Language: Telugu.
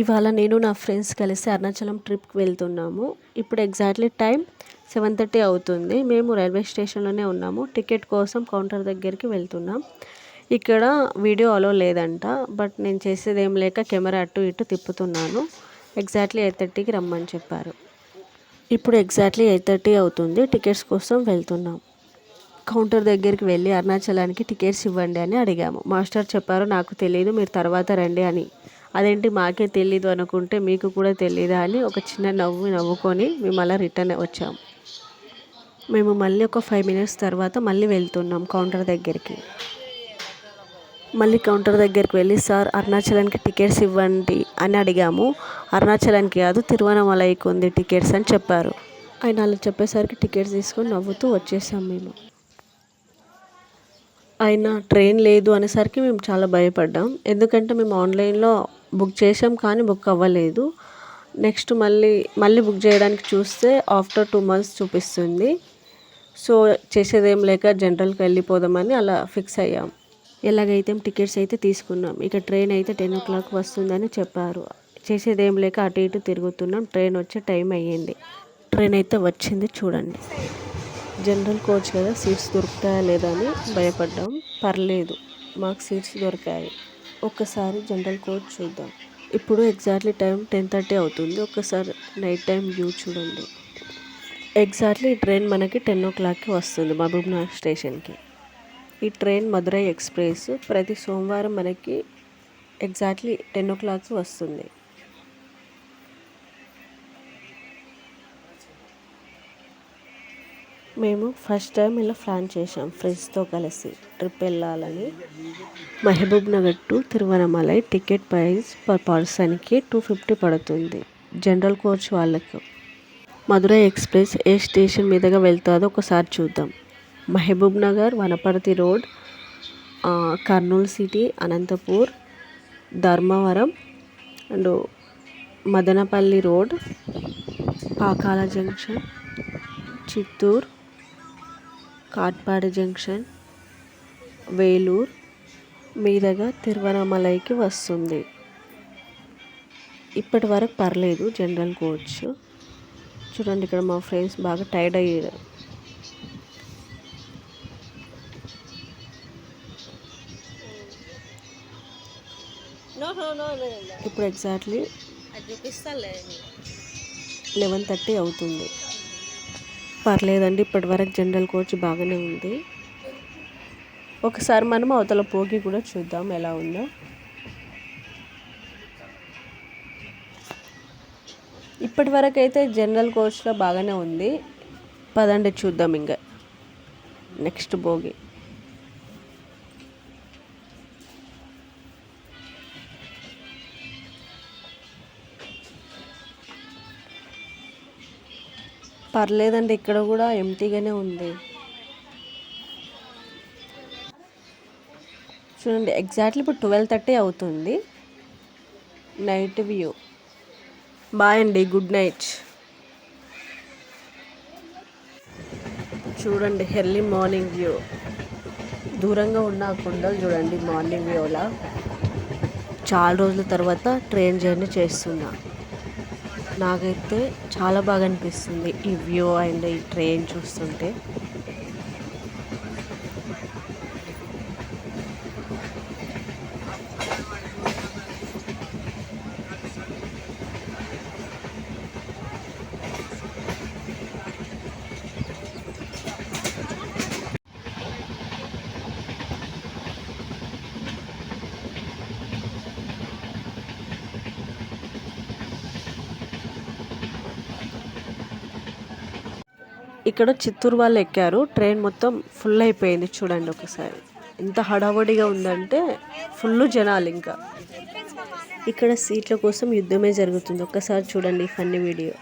ఇవాళ నేను నా ఫ్రెండ్స్ కలిసి అరుణాచలం ట్రిప్కి వెళ్తున్నాము. ఇప్పుడు ఎగ్జాక్ట్లీ టైం సెవెన్ థర్టీ అవుతుంది. మేము రైల్వే స్టేషన్లోనే ఉన్నాము. టికెట్ కోసం కౌంటర్ దగ్గరికి వెళ్తున్నాం. ఇక్కడ వీడియో అలో లేదంట బట్ నేను చేసేది ఏం లేక కెమెరా అటు ఇటు తిప్పుతున్నాను. ఎగ్జాక్ట్లీ ఎయిట్ థర్టీకి రమ్మని చెప్పారు. ఇప్పుడు ఎగ్జాక్ట్లీ ఎయిట్ థర్టీ అవుతుంది. టికెట్స్ కోసం వెళ్తున్నాం. కౌంటర్ దగ్గరికి వెళ్ళి అరుణాచలానికి టికెట్స్ ఇవ్వండి అని అడిగాము. మాస్టర్ చెప్పారు నాకు తెలియదు మీరు తర్వాత రండి అని. అదేంటి మాకే తెలీదు అనుకుంటే మీకు కూడా తెలీదా అని ఒక చిన్న నవ్వు నవ్వుకొని మేము అలా రిటర్న్ వచ్చాము మేము మళ్ళీ ఒక ఫైవ్ మినిట్స్ తర్వాత మళ్ళీ వెళ్తున్నాం కౌంటర్ దగ్గరికి. మళ్ళీ కౌంటర్ దగ్గరికి వెళ్ళి సార్ అరుణాచలానికి టికెట్స్ ఇవ్వండి అని అడిగాము. అరుణాచలానికి కాదు తిరువనమలైకి ఉంది టికెట్స్ అని చెప్పారు. ఆయన అలా చెప్పేసరికి టికెట్స్ తీసుకొని నవ్వుతూ వచ్చేసాం మేము. ఆయన ట్రైన్ లేదు అనేసరికి మేము చాలా భయపడ్డాం. ఎందుకంటే మేము ఆన్లైన్లో బుక్ చేసాం కానీ బుక్ అవ్వలేదు. నెక్స్ట్ మళ్ళీ మళ్ళీ బుక్ చేయడానికి చూస్తే ఆఫ్టర్ టూ మంత్స్ చూపిస్తుంది. సో చేసేదేం లేక జనరల్కి వెళ్ళిపోదామని అలా ఫిక్స్ అయ్యాం. ఎలాగైతే టికెట్స్ అయితే తీసుకున్నాం. ఇక ట్రైన్ అయితే టెన్ ఓ క్లాక్ వస్తుందని చెప్పారు. చేసేదేం లేక అటు ఇటు తిరుగుతున్నాం. ట్రైన్ వచ్చే టైం అయ్యింది. ట్రైన్ అయితే వచ్చింది చూడండి. జనరల్ కోచ్ కదా సీట్స్ దొరుకుతాయా లేదా అని భయపడ్డాం. పర్లేదు మాకు సీట్స్ దొరికాయి. ఒక్కసారి జనరల్ కోడ్ చూద్దాం. ఇప్పుడు ఎగ్జాక్ట్లీ టైం టెన్ థర్టీ అవుతుంది. ఒక్కసారి నైట్ టైం వ్యూ చూడండి. ఎగ్జాక్ట్లీ ఈ ట్రైన్ మనకి టెన్ ఓ క్లాక్కి వస్తుంది మహబూబ్నగర్ స్టేషన్కి. ఈ ట్రైన్ మదురై ఎక్స్ప్రెస్ ప్రతి సోమవారం మనకి ఎగ్జాక్ట్లీ టెన్ ఓ క్లాక్కి వస్తుంది. మేము ఫస్ట్ టైం ఇలా ప్లాన్ చేసాం ఫ్రెండ్స్తో కలిసి ట్రిప్ వెళ్ళాలని. Mahabubnagar to Tiruvannamalai ticket price per పర్సన్కి టూ ఫిఫ్టీ పడుతుంది జనరల్ కోచ్ వాళ్ళకు. మధురై ఎక్స్ప్రెస్ ఏ స్టేషన్ మీదుగా వెళ్తుందో ఒకసారి చూద్దాం. Mahabubnagar Wanaparthy road Kurnool city Anantapur Dharmavaram and Madanapalle road Pakala junction Chittoor Katpadi junction Vellore మీదుగా తిరువనమలైకి వస్తుంది. ఇప్పటి వరకు పర్లేదు జనరల్ కోచ్. చూడండి ఇక్కడ మా ఫ్రెండ్స్ బాగా టైర్డ్ అయ్యారు. ఇప్పుడు ఎగ్జాక్ట్లీ లెవెన్ థర్టీ అవుతుంది. పర్లేదండి ఇప్పటివరకు జనరల్ కోచ్ బాగానే ఉంది. ఒకసారి మనం అవతల పోగి కూడా చూద్దాం ఎలా ఉందో. ఇప్పటి వరకు అయితే జనరల్ కోచ్లో బాగానే ఉంది. పదండి చూద్దాం ఇంకా. నెక్స్ట్ భోగి పర్లేదండి ఇక్కడ కూడా ఎంటీగానే ఉంది. చూడండి ఎగ్జాక్ట్లీ ఇప్పుడు ట్వెల్వ్ థర్టీ అవుతుంది. నైట్ వ్యూ బాయ్ అండి గుడ్ నైట్ చూడండి ఎర్లీ మార్నింగ్ వ్యూ దూరంగా ఉన్న కొండలు చూడండి మార్నింగ్ వ్యూలా చాలా రోజుల తర్వాత ట్రైన్ జర్నీ చేస్తున్నా. నాకైతే చాలా బాగా అనిపిస్తుంది ఈ వ్యూ అండ్ ఈ ట్రైన్ చూస్తుంటే. ఇక్కడ చిత్తూరు వాళ్ళు ఎక్కారు. ట్రైన్ మొత్తం ఫుల్ అయిపోయింది చూడండి ఒకసారి. ఎంత హడావడిగా ఉందంటే ఫుల్ జనాలు ఇంకా. ఇక్కడ సీట్ల కోసం యుద్ధమే జరుగుతుంది. ఒక్కసారి చూడండి ఫన్నీ వీడియో.